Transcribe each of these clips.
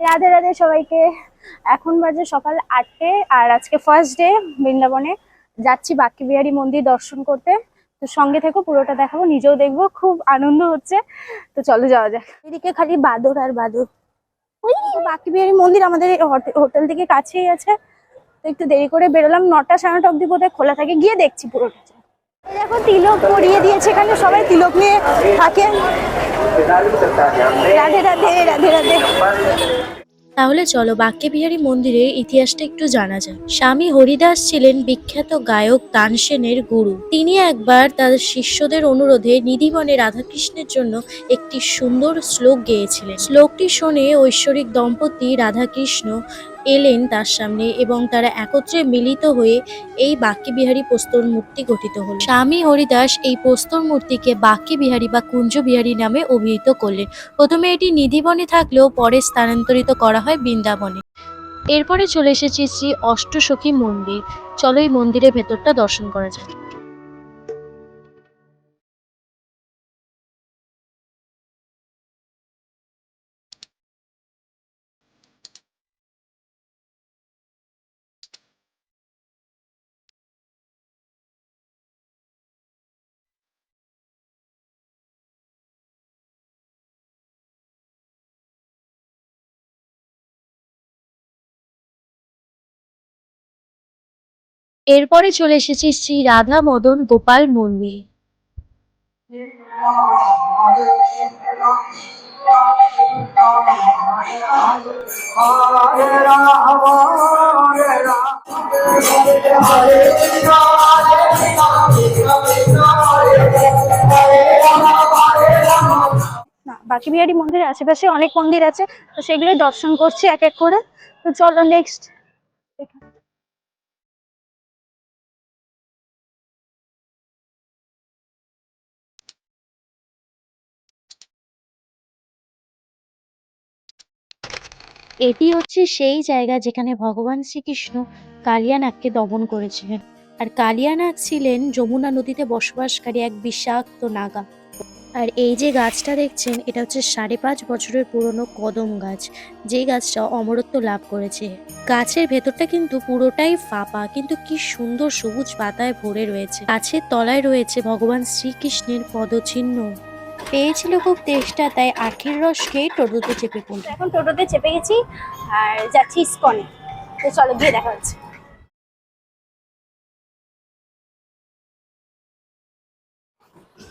রাধে রাধে সবাইকে। এখন বাজে সকাল আটটে আর আজকে ফার্স্ট ডে বৃন্দাবনে। যাচ্ছি বাকি বিহারী মন্দির দর্শন করতে। তো সঙ্গে থেকো, পুরোটা দেখাবো, নিজেও দেখব, খুব আনন্দ হচ্ছে। তো চলো যাওয়া যাক। এদিকে খালি বাদর আর বাদর। ওই মন্দির আমাদের হোটেল থেকে কাছেই আছে। তো একটু দেরি করে বেরোলাম, নটা সাড়ে নটা অব্দি বোধহয় খোলা থাকে, গিয়ে দেখছি পুরোটা দেখো, তিলক পরিয়ে দিয়েছে এখানে, সবাই তিলক নিয়ে থাকে। রাধে রাধে রাধে রাধে। তাহলে চলো বাক্যবিহারী মন্দিরের ইতিহাসটা একটু জানা যাক। স্বামী হরিদাস ছিলেন বিখ্যাত গায়ক তানসেনের গুরু। তিনি একবার তার শিষ্যদের অনুরোধে নিধিবনে রাধাকৃষ্ণের জন্য একটি সুন্দর শ্লোক গেয়েছিলেন। শ্লোকটি শুনে ঐশ্বরিক দম্পতি রাধাকৃষ্ণ এলেন তার সামনে এবং তারা একত্রে মিলিত হয়ে এই বাক্যবিহারী প্রস্তর মূর্তি গঠিত হল। স্বামী হরিদাস এই প্রস্তর মূর্তিকে বাক্যে বিহারী বা কুঞ্জ বিহারী নামে অভিহিত করলেন। প্রথমে এটি নিধিবনে থাকলেও পরে স্থানান্তরিত করা হয় বৃন্দাবনে। এরপরে চলে এসেছি শ্রী অষ্টসখী মন্দির। চলো এই মন্দিরের ভেতরটা দর্শন করা যাক। এরপরে চলে এসেছি শ্রী রাধা মদন গোপাল মন্দির বাকি বিহারি মন্দিরের আশেপাশে অনেক মন্দির আছে, তো সেগুলোই দর্শন করছি এক এক করে। তো চলো নেক্সট এটি হচ্ছে সেই জায়গা যেখানে ভগবান শ্রীকৃষ্ণ কালিয়ানাগকে দমন করেছিলেন। আর কালিয়ানাগ ছিলেন যমুনা নদীতে বসবাসকারী এক বিষাক্ত নাগা। আর এই যে গাছটা দেখছেন, এটা হচ্ছে সাড়ে পাঁচ বছরের পুরনো কদম গাছ। যে গাছটা অমরত্ব লাভ করেছে। গাছের ভেতরটা কিন্তু পুরোটাই ফাঁপা, কিন্তু কি সুন্দর সবুজ পাতায় ভরে রয়েছে। গাছের তলায় রয়েছে ভগবান শ্রীকৃষ্ণের পদচিহ্ন। পেয়েছিল খুব তেষ্টা তাই আখের রস খেয়ে টোটোতে চেপে পড়ল। এখন টোটোতে চেপে গেছি আর যাচ্ছি ইস্কনে। তো চলো গিয়ে দেখা হচ্ছে।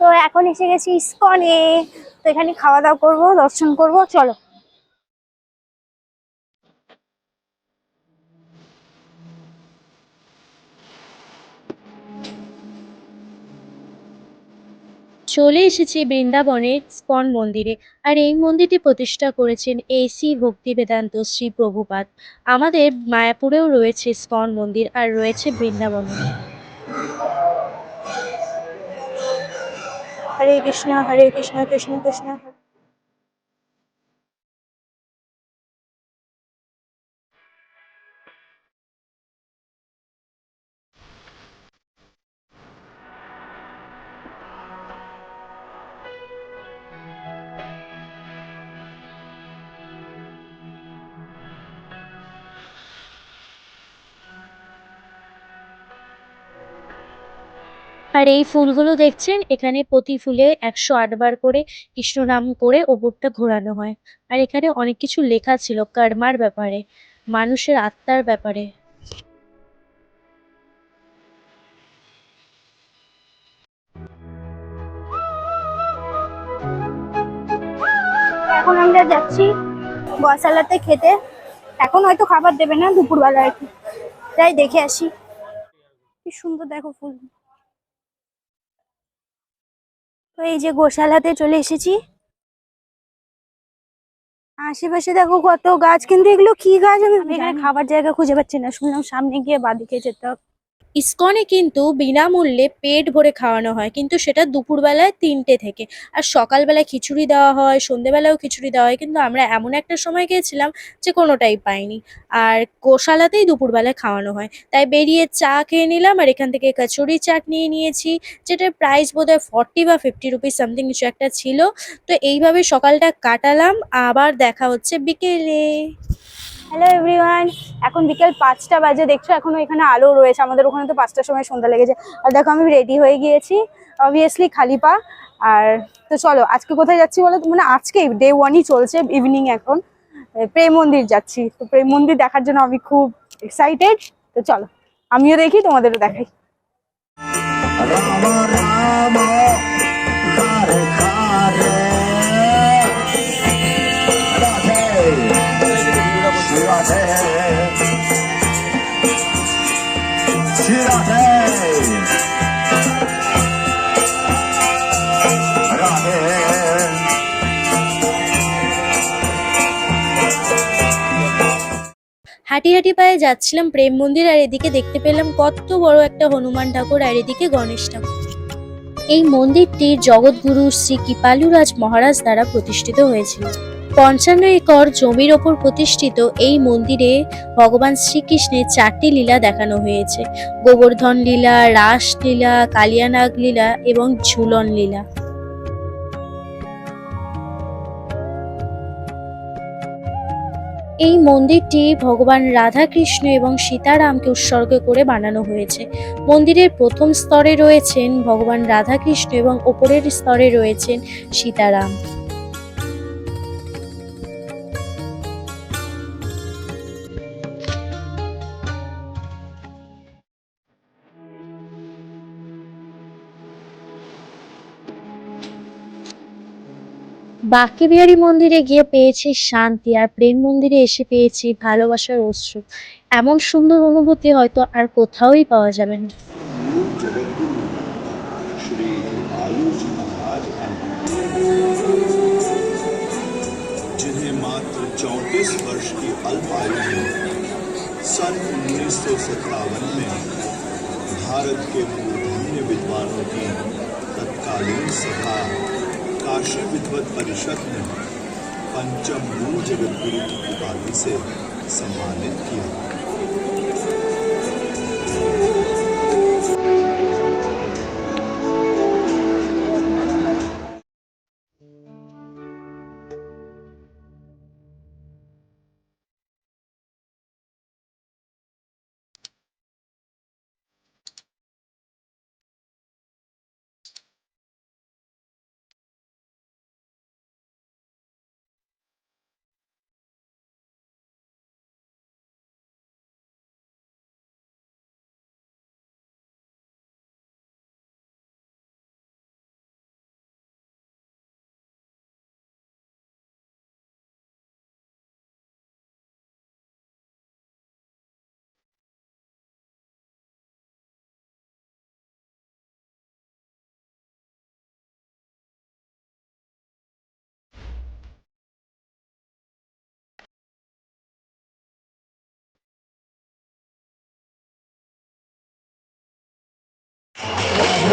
তো এখন এসে গেছি ইস্কনে। তো এখানে খাওয়া দাওয়া করব, দর্শন করব, চলো। চলে এসেছি বৃন্দাবনের স্পন মন্দিরে। আর এই মন্দিরটি প্রতিষ্ঠা করেছেন এসি ভক্তি বেদান্ত শ্রী প্রভুপাত আমাদের মায়াপুরেও রয়েছে স্পন মন্দির আর রয়েছে বৃন্দাবনে হরে কৃষ্ণ হরে কৃষ্ণ কৃষ্ণ কৃষ্ণ। আর এই ফুলগুলো দেখছেন? এখানে প্রতি ফুলে একশো আটবার করে কৃষ্ণ নাম করে ওপরটা ঘোরানো হয়। আর এখানে অনেক কিছু লেখা ছিল কর্মার ব্যাপারে, মানুষের আত্মার ব্যাপারে। এখন আমরা যাচ্ছি গসালাতে খেতে। এখন হয়তো খাবার দেবে না দুপুরবেলা আর কি। তাই দেখে আসি। কি সুন্দর দেখো ফুল। তো এই যে গোশালাতে চলে এসেছি। আশেপাশে দেখো কত গাছ কিন্তু এগুলো কি গাছ আমি এখানে খাবার জায়গা খুঁজে পাচ্ছি না। শুনলাম সামনে গিয়ে বাদিকে যেতে হবে। ইসকনে কিন্তু বিনামূল্যে পেট ভরে খাওয়ানো হয়, কিন্তু সেটা দুপুরবেলায় তিনটে থেকে। আর সকালবেলায় খিচুড়ি দেওয়া হয় সন্ধেবেলায়ও খিচুড়ি দেওয়া হয়, কিন্তু আমরা এমন একটা সময় গিয়েছিলাম যে কোনোটাই পাইনি। আর গোশালাতেই দুপুরবেলায় খাওয়ানো হয়। তাই বেরিয়ে চা খেয়ে নিলাম আর এখান থেকে কচুরি চাট নিয়ে নিয়েছি, যেটার প্রাইস বোধহয় ফর্টি বা ফিফটি রুপিস সামথিং কিছু একটা ছিল। তো এইভাবে সকালটা কাটালাম, আবার দেখা হচ্ছে বিকেলে। হ্যালো এভরিওয়ান এখন বিকেল পাঁচটা বাজে, দেখছ, এখনও এখানে আলো রয়েছে। আমাদের ওখানে তো পাঁচটার সময় সন্ধ্যা লেগেছে। আর দেখো, আমি রেডি হয়ে গিয়েছি। অবভিয়াসলি খালি পা। আর তো চলো, আজকে কোথায় যাচ্ছি বলো মানে আজকেই ডে ওয়ানই চলছে ইভিনিং এখন। প্রেম মন্দির যাচ্ছি। তো প্রেম মন্দির দেখার জন্য আমি খুব এক্সাইটেড তো চলো, আমিও দেখি, তোমাদেরও দেখাই। রাম রাম হাঁটি হাঁটি পায়ে যাচ্ছিলাম প্রেম মন্দির আর এদিকে দেখতে পেলাম কত বড় একটা হনুমান ঠাকুর আর এদিকে গণেশ ঠাকুর। এই মন্দিরটি জগৎগুরু শ্রী কৃপালুরাজ মহারাজ দ্বারা প্রতিষ্ঠিত হয়েছিল। পঞ্চান্ন একর জমির ওপর প্রতিষ্ঠিত এই মন্দিরে ভগবান শ্রীকৃষ্ণের চারটি লীলা দেখানো হয়েছে। গোবর্ধন লীলা রাস লীলা কালিয়ানাগ লীলা এবং ঝুলন লীলা। এই মন্দিরটি ভগবান রাধাকৃষ্ণ এবং সীতারামকে উৎসর্গ করে বানানো হয়েছে। মন্দিরের প্রথম স্তরে রয়েছেন ভগবান রাধা কৃষ্ণ এবং ওপরের স্তরে রয়েছেন সীতারাম। বাঁকেবিহারী মন্দিরে গিয়ে পেয়েছি শান্তি আর প্রেম মন্দিরে এসে পেয়েছি ভালোবাসার অশ্রু এমন সুন্দর অনুভূতি হয়তো আর কোথাওই পাওয়া যাবে না जगतगुरु श्री आयुष महाराज हैं जिन्हें मात्र चौंतीस वर्ष की अल्प आयु में सन उन्नीस में भारत के मूर्धन्य विद्वानों की तत्कालीन सभा काशी विद्वत परिषद ने पंचम मूल जगतगुरु की उपाधि से सम्मानित किया।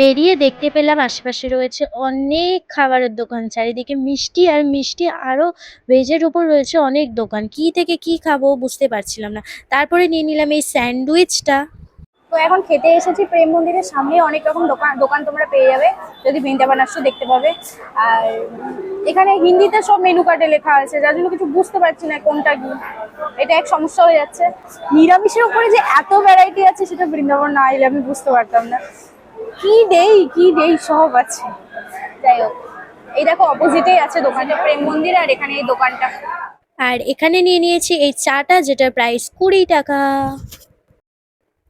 বেরিয়ে দেখতে পেলাম আশেপাশে রয়েছে অনেক খাবারের দোকান, চারিদিকে মিষ্টি আর মিষ্টি আরও ভেজের উপর রয়েছে অনেক দোকান। কি থেকে কি খাব বুঝতে পারছিলাম না। তারপরে নিয়ে নিলাম এই স্যান্ডউইচটা। তো এখন খেতে এসেছি প্রেম মন্দিরের সামনে অনেক রকম দোকান দোকান তোমরা পেয়ে যাবে। যদি বৃন্দাবন আসছো দেখতে পাবে। আর এখানে হিন্দিতে সব মেনু কার্ডে লেখা আছে, যার জন্য কিছু বুঝতে পারছি না কোনটা কি। এটা এক সমস্যা হয়ে যাচ্ছে। নিরামিষের উপরে যে এত ভ্যারাইটি আছে সেটা বৃন্দাবন না এলে আমি বুঝতে পারতাম না। কি দেই কি দেই, সব আছে। যাই হোক, এই দেখো অপোজিটেই আছে দোকানটা, প্রেম মন্দির আর এখানে এই দোকানটা। আর এখানে নিয়ে নিয়েছি এই চাটা, যেটার প্রাইস কুড়ি টাকা।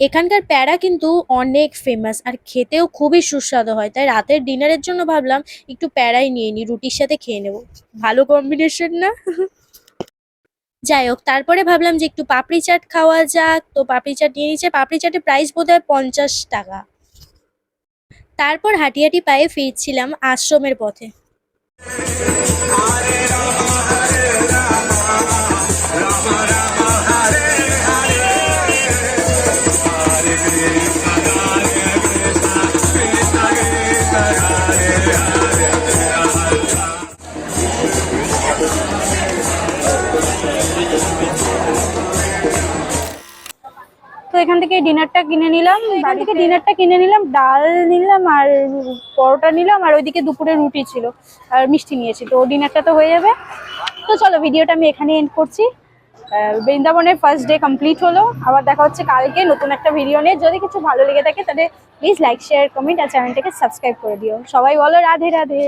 এখানকার প্যাড়া কিন্তু অনেক ফেমাস আর খেতেও খুবই সুস্বাদু হয়। তাই রাতের ডিনারের জন্য ভাবলাম একটু প্যাড়াই নিয়ে নিই রুটির সাথে খেয়ে নেব। ভালো কম্বিনেশন না? যাই হোক, তারপরে ভাবলাম যে একটু পাপড়ি চাট খাওয়া যাক। তো পাপড়ি চাট নিয়ে নিচ্ছে পাপড়ি চাটের প্রাইস বোধ হয় পঞ্চাশ টাকা। তারপর হাঁটি হাঁটি পায়ে ফিরছিলাম আশ্রমের পথে। ডিনারটা কিনে নিলাম এখান থেকে ডিনারটা কিনে নিলাম ডাল নিলাম আর পরোটা নিলাম আর ওইদিকে দুপুরে রুটি ছিল আর মিষ্টি নিয়েছি। তো ডিনারটা তো হয়ে যাবে। তো চলো ভিডিওটা আমি এখানে এন্ড করছি। বৃন্দাবনের ফার্স্ট ডে কমপ্লিট হলো। আবার দেখা হচ্ছে কালকে নতুন একটা ভিডিও নিয়ে। যদি কিছু ভালো লেগে থাকে তাহলে প্লিজ লাইক শেয়ার কমেন্ট আর চ্যানেলটাকে সাবস্ক্রাইব করে দিও। সবাই বলো রাধে রাধে।